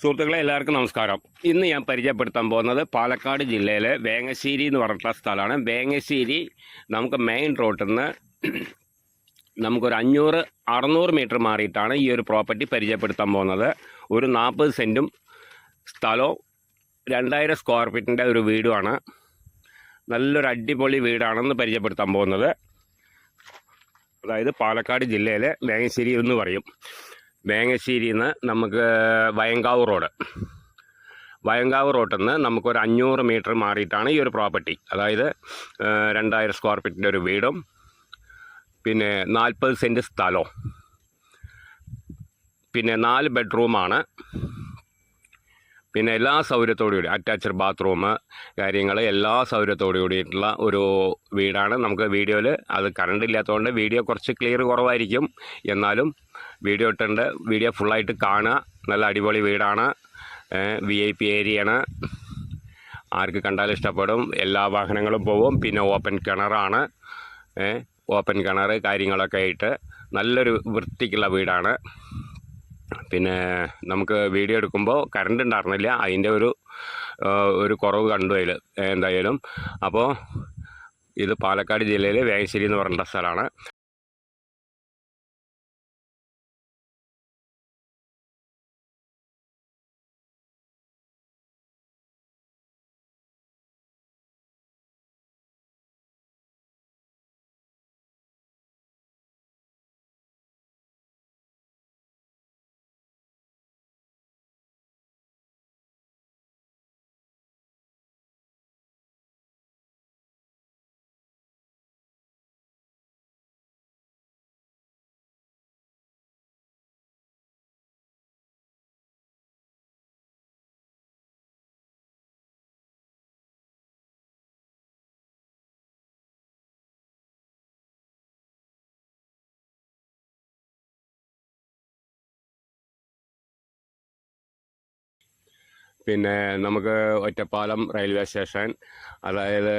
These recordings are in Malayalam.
സുഹൃത്തുക്കളെ എല്ലാവർക്കും നമസ്കാരം. ഇന്ന് ഞാൻ പരിചയപ്പെടുത്താൻ പോകുന്നത് പാലക്കാട് ജില്ലയിലെ വേങ്ങശ്ശേരി എന്ന് പറഞ്ഞിട്ടുള്ള സ്ഥലമാണ്. വേങ്ങശ്ശേരി നമുക്ക് മെയിൻ റോഡിൽ നിന്ന് നമുക്കൊരു അഞ്ഞൂറ് അറുന്നൂറ് മീറ്റർ മാറിയിട്ടാണ് ഈ ഒരു പ്രോപ്പർട്ടി പരിചയപ്പെടുത്താൻ പോകുന്നത്. ഒരു നാൽപ്പത് സെന്റും സ്ഥലവും രണ്ടായിരം സ്ക്വയർ ഫീറ്റിന്റെ ഒരു വീടുമാണ്. നല്ലൊരു അടിപൊളി വീടാണെന്ന് പരിചയപ്പെടുത്താൻ പോകുന്നത്. അതായത് പാലക്കാട് ജില്ലയിലെ വേങ്ങശ്ശേരി എന്ന് പറയും. വേങ്ങശ്ശേരിയിൽ നിന്ന് നമുക്ക് വയങ്കാവ് റോഡ്. വയങ്കാവ് റോട്ടിൽ നിന്ന് നമുക്കൊരു അഞ്ഞൂറ് മീറ്റർ മാറിയിട്ടാണ് ഈ ഒരു പ്രോപ്പർട്ടി. അതായത് രണ്ടായിരം സ്ക്വയർ ഫീറ്റിന്റെ ഒരു വീടും പിന്നെ നാൽപ്പത് സെന്റ് സ്ഥലവും. പിന്നെ നാല് ബെഡ്റൂമാണ്. പിന്നെ എല്ലാ സൗകര്യത്തോടു കൂടി അറ്റാച്ച്ഡ് ബാത്റൂം കാര്യങ്ങൾ എല്ലാ സൗകര്യത്തോടു കൂടിയിട്ടുള്ള ഒരു വീടാണ്. നമുക്ക് വീഡിയോയിൽ അത് കറണ്ട് ഇല്ലാത്തതുകൊണ്ട് വീഡിയോ കുറച്ച് ക്ലിയർ കുറവായിരിക്കും. എന്നാലും വീഡിയോ ഇട്ടുണ്ട് വീഡിയോ ഫുള്ളായിട്ട് കാണുക. നല്ല അടിപൊളി വീടാണ്. വി ഐ പി ഏരിയയാണ് ആർക്ക് കണ്ടാലും ഇഷ്ടപ്പെടും. എല്ലാ വാഹനങ്ങളും പോവും. പിന്നെ ഓപ്പൺ കിണറാണ് ഓപ്പൺ കിണർ കാര്യങ്ങളൊക്കെ ആയിട്ട് നല്ലൊരു വൃത്തിക്കുള്ള വീടാണ്. പിന്നെ നമുക്ക് വീഡിയോ എടുക്കുമ്പോൾ കറണ്ട് ഉണ്ടായിരുന്നില്ല. അതിന്റെ ഒരു ഒരു കുറവ് കണ്ടു അതിൽ എന്തായാലും. അപ്പോൾ ഇത് പാലക്കാട് ജില്ലയിലെ വേങ്ങശ്ശേരി എന്ന് പറഞ്ഞ സ്ഥലമാണ്. പിന്നെ നമുക്ക് ഒറ്റപ്പാലം റെയിൽവേ സ്റ്റേഷൻ അതായത്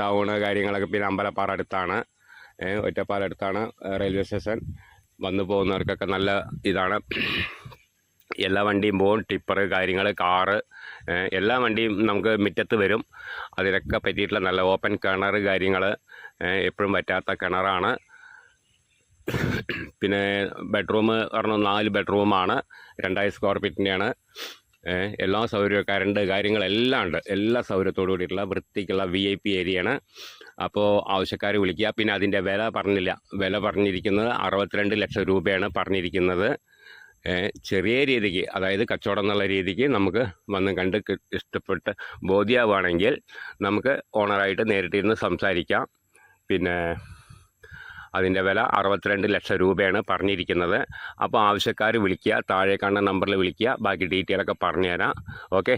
ടൗണ് കാര്യങ്ങളൊക്കെ പിന്നെ അമ്പലപ്പാറ അടുത്താണ്. ഒറ്റപ്പാലം അടുത്താണ് റെയിൽവേ സ്റ്റേഷൻ. വന്നു പോകുന്നവർക്കൊക്കെ നല്ല ഇതാണ്. എല്ലാ വണ്ടിയും പോകും ടിപ്പർ കാര്യങ്ങൾ കാറ് എല്ലാ വണ്ടിയും നമുക്ക് മുറ്റത്ത് വരും. അതിനൊക്കെ പറ്റിയിട്ടുള്ള നല്ല ഓപ്പൺ കിണർ കാര്യങ്ങൾ എപ്പോഴും പറ്റാത്ത കിണറാണ്. പിന്നെ ബെഡ്റൂം പറഞ്ഞാൽ നാല് ബെഡ്റൂമാണ് രണ്ടായിരം സ്ക്വയർ ഫീറ്റിന്റെയാണ്. എല്ലാ സൗകര്യവും കറണ്ട് കാര്യങ്ങളെല്ലാം ഉണ്ട്. എല്ലാ സൗകര്യത്തോടു കൂടിയിട്ടുള്ള വൃത്തിക്കുള്ള വി ഐ പി ഏരിയയാണ്. അപ്പോൾ ആവശ്യക്കാർ വിളിക്കുക. പിന്നെ അതിന്റെ വില പറഞ്ഞില്ല. വില പറഞ്ഞിരിക്കുന്നത് അറുപത്തിരണ്ട് ലക്ഷം രൂപയാണ് പറഞ്ഞിരിക്കുന്നത്. ചെറിയ രീതിക്ക് അതായത് കച്ചവടം എന്നുള്ള രീതിക്ക് നമുക്ക് വന്ന് കണ്ട് ഇഷ്ടപ്പെട്ട് ബോധ്യമാവുകയാണെങ്കിൽ നമുക്ക് ഓണറായിട്ട് നേരിട്ടിരുന്ന് സംസാരിക്കാം. പിന്നെ അതിന്റെ വില അറുപത്തിരണ്ട് ലക്ഷം രൂപയാണ് പറഞ്ഞിരിക്കുന്നത്. അപ്പോൾ ആവശ്യക്കാർ വിളിക്കുക താഴെ കാണുന്ന നമ്പറിൽ വിളിക്കുക ബാക്കി ഡീറ്റെയിലൊക്കെ പറഞ്ഞുതരാം. ഓക്കെ